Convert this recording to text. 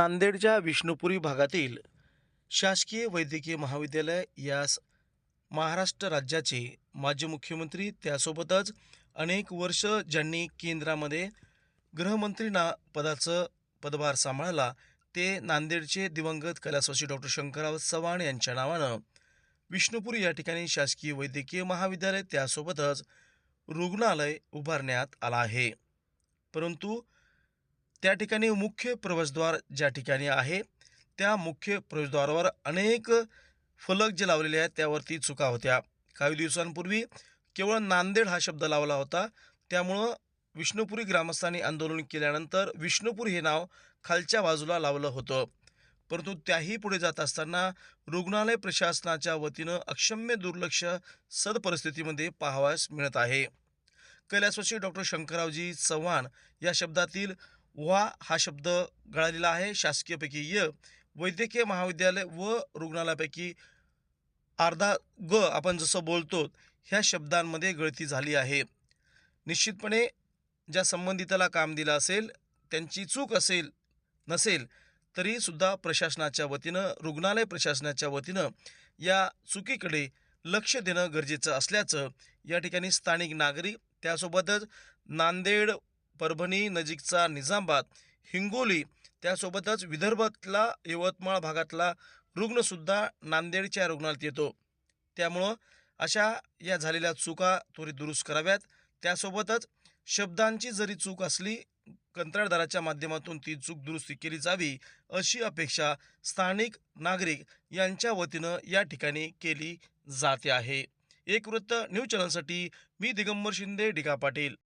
नांदेडच्या विष्णुपुरी भागातील शासकीय वैद्यकीय महाविद्यालय यास महाराष्ट्र राज्याचे माजी मुख्यमंत्री त्यासोबतच अनेक वर्ष ज्यांनी केंद्रामध्ये गृहमंत्रीना पदाचं पदभार सांभाळला ते नांदेडचे दिवंगत कैलासवासी डॉक्टर शंकरराव चव्हाण यांच्या नावानं विष्णुपुरी या ठिकाणी शासकीय वैद्यकीय महाविद्यालय त्यासोबतच रुग्णालय उभारण्यात आला आहे. परंतु त्या ठिकाणी मुख्य प्रवेशद्वार ज्या ठिकाणी आहे त्या मुख्य प्रवेशद्वारावर अनेक फलक जे लावलेले आहेत त्यावरती चुका होत्या. काही दिवसांपूर्वी केवळ नांदेड हा शब्द लावला होता. त्यामुळं विष्णुपुरी ग्रामस्थांनी आंदोलन केल्यानंतर विष्णुपूर हे नाव खालच्या बाजूला लावलं होतं. परंतु त्याही पुढे जात असताना रुग्णालय प्रशासनाच्या वतीनं अक्षम्य दुर्लक्ष सदपरिस्थितीमध्ये पाहावयास मिळत आहे. कैलासवासी डॉक्टर शंकररावजी चव्हाण या शब्दातील वा हा शब्द गळालेला आहे. शासकीयपैकी य वैद्यकीय महाविद्यालय व रुग्णालयापैकी अर्धा ग आपण जसं बोलतो ह्या शब्दांमध्ये गळती झाली आहे. निश्चितपणे ज्या संबंधिताला काम दिलं असेल त्यांची चूक असेल नसेल तरीसुद्धा प्रशासनाच्या वतीनं रुग्णालय प्रशासनाच्या वतीनं या चुकीकडे लक्ष देणं गरजेचं असल्याचं या ठिकाणी स्थानिक नागरिक त्यासोबतच नांदेड परभणी नजीकचा निजामाबाद हिंगोली त्यासोबतच विदर्भातला यवतमाळ भागातला रुग्णसुद्धा नांदेडच्या रुग्णालयात येतो. त्यामुळं अशा या झालेल्या चुका त्वरित दुरुस्त कराव्यात. त्यासोबतच शब्दांची जरी चूक असली कंत्राटदाराच्या माध्यमातून ती चूक दुरुस्ती केली जावी अशी अपेक्षा स्थानिक नागरिक यांच्या वतीनं या ठिकाणी केली जाते आहे. एक वृत्त न्यूज चॅनलसाठी मी दिगंबर शिंदे डिका पाटील.